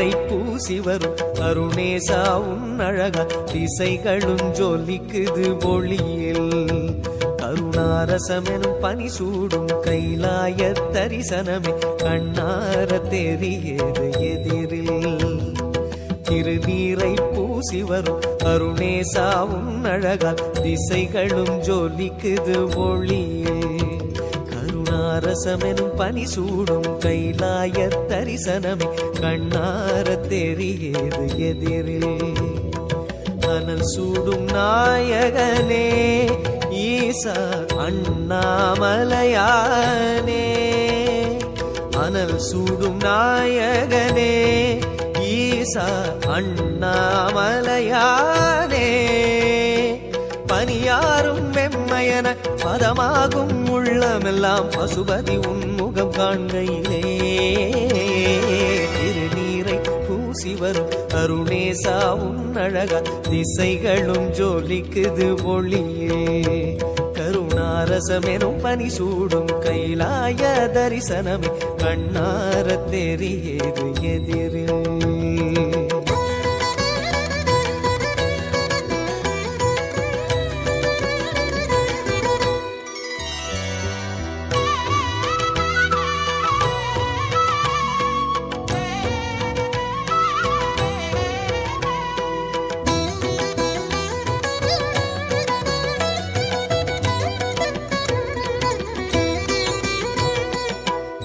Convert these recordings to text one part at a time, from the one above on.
கருணை பூசி வரும். அருணேசா உன் அழகா திசைகளும் ஜொலிக்குது ஒளியில். கருணாரசமெனும் பனி சூடும் கைலாய தரிசனமே கண்ணார தெரியது எதிரில். திருநீரை பூசி வரும். அருணேசாவும் அழகால் திசைகளும் ஜொலிக்குது ஒளியே கருணாரசமெனும் பனி சூடும் கைலாய தரிசனமே கண்ணார தெரியது எதிரில். அனல் சூடும் நாயகனே ஈசா அண்ணாமலையானே. அனல் சூடும் நாயகனே ஈசா அண்ணாமலையானே. யாரும் மெம்மையன பதமாகும் உள்ளமெல்லாம் பசுபதி உன்முகம் காண்கையிலே. திருநீரை பூசி வரும் அருணேசா உன் அழகா திசைகளும் ஜோலிக்குது ஒளியே. கருணாரசமெனும் பனி சூடும் கைலாய தரிசனமே கண்ணார தெரியது எதிரில்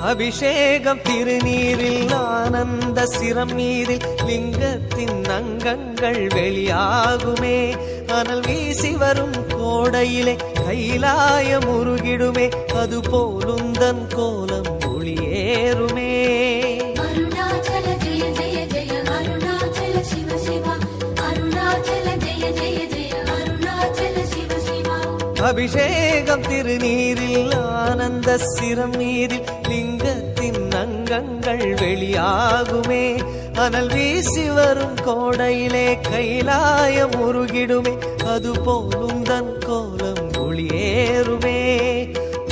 அபிஷேகம் திருநீரில் ஆனந்த சிரம் நீரில் லிங்கத்தின் அங்கங்கள் வெளியாகுமே. அனல் வீசி வரும் கோடையிலே கைலாயம் உருகிடுமே அது போலுந்தன் கோலம் ஒளியேறுமே அருணாச்சல அபிஷேகம் திருநீரில் ஆனந்த சிரம் நீரில் லிங்கத்தின் அங்கங்கள் வெளியாகுமே. அனல் வீசி வரும் கோடையிலே கைலாயம் உருகிடுமே அது போலும் தன் கோலம் ஒளியேறுமே.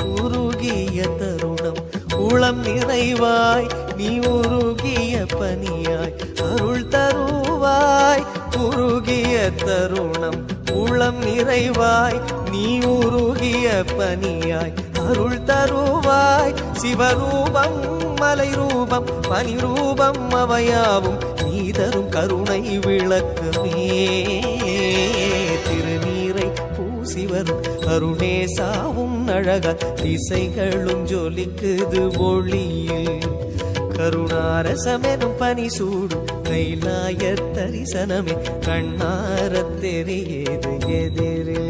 உருகிய தருணம் உளம் நிறைவாய் நீ உருகிய பனியாய் அருள் தருவாய். உருகிய தருணம் உளம் நிறைவாய் நீ உருகிய பனியாய் அருள் தருவாய். சிவரூபம் மலை ரூபம் பனி ரூபம் அவையாவும் நீ தரும் கருணை விளக்குமே. திருநீரை பூசி வரும் அருணேசாவும் அழக திசைகளும் ஜொலிக்குது ஒளியில். கருணாரசமெனும் பனி சூடும் கைலாய தரிசனமே கண்ணாரத் தெரியது எதிரே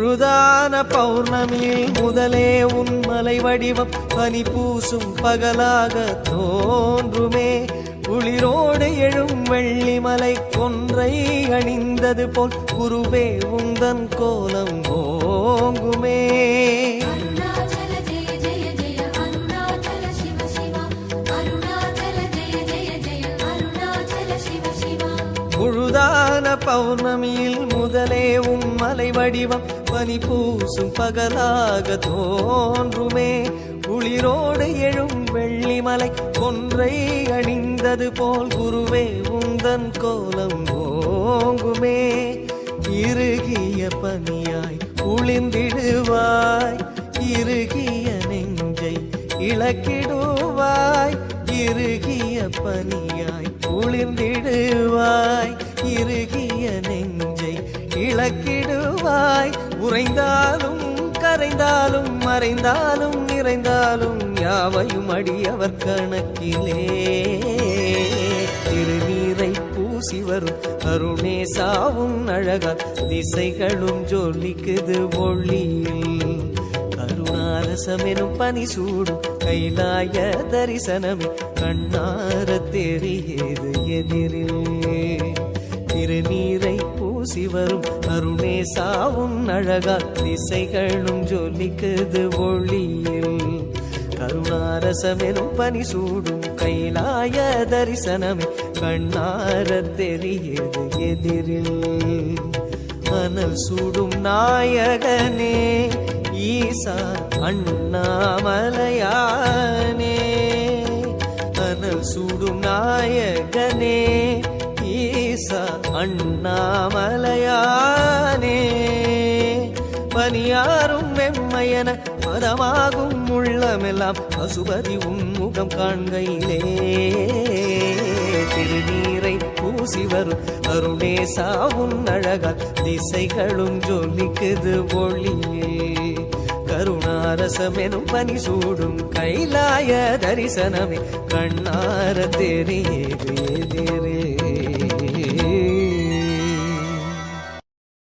முழுதான பௌர்ணமியில் முதலே உன் மலை வடிவம் பனி பூசும் பகலாக தோன்றுமே. குளிரோடு எழும் வெள்ளிமலை கொன்றை அணிந்தது போல் குருவே உந்தன் கோலம் ஓங்குமே. முழுதான பௌர்ணமியில் முதலே உன் மலை வடிவம் பனி பூசும் பகலாக தோன்றுமே. குளிரோடு எழும் வெள்ளிமலை கொன்றை அணிந்தது போல் குருவே உந்தன் கோலம் ஓங்குமே. இறுகிய பனியாய் குளிந்திடுவாய் இறுகிய நெஞ்சை இழக்கிடுவாய். இறுகிய பனியாய் குளிர்ந்திடுவாய். இறுகிய நெஞ்சை இழக்கிடுவாய் உறைந்தாலும் கரைந்தாலும் மறைந்தாலும் நிறைந்தாலும் யாவையும் அடியவர் கணக்கிலே. திருநீரை பூசி வரும் அருணேசாவும் அழகா. திசைகளும் ஜொலிக்குது ஒளியில். கருணாரசமெனும் பனி சூடும் கைலாய தரிசனமே. கண்ணார தெரிகிறது எதிரில். திருநீரை பூசி வரும் அருணேசாவும் அழகால் திசைகளும் ஜொலிக்குது ஒளியில். கருணாரசமெனும் பனி சூடும் கைலாய தரிசனமே கண்ணார தெரியுது எதிரில். மணல் சூடும் நாயகனே ஈசா அண்ணாமலையானே. அனல் சூடும் நாயகனே அண்ணாமலையானே பனியாரும் வெம்மையன மதமாகும் உள்ளமெல்லாம் பசுபதி உன்முகம் காண்கையிலே. திருநீரை பூசி வரும் அருணேசா உன் அழகால் திசைகளும் ஜொலிக்குது ஒளியே. கருணாரசமெனும் பனி சூடும் கைலாய தரிசனமே கண்ணார தெரியுது எதிரே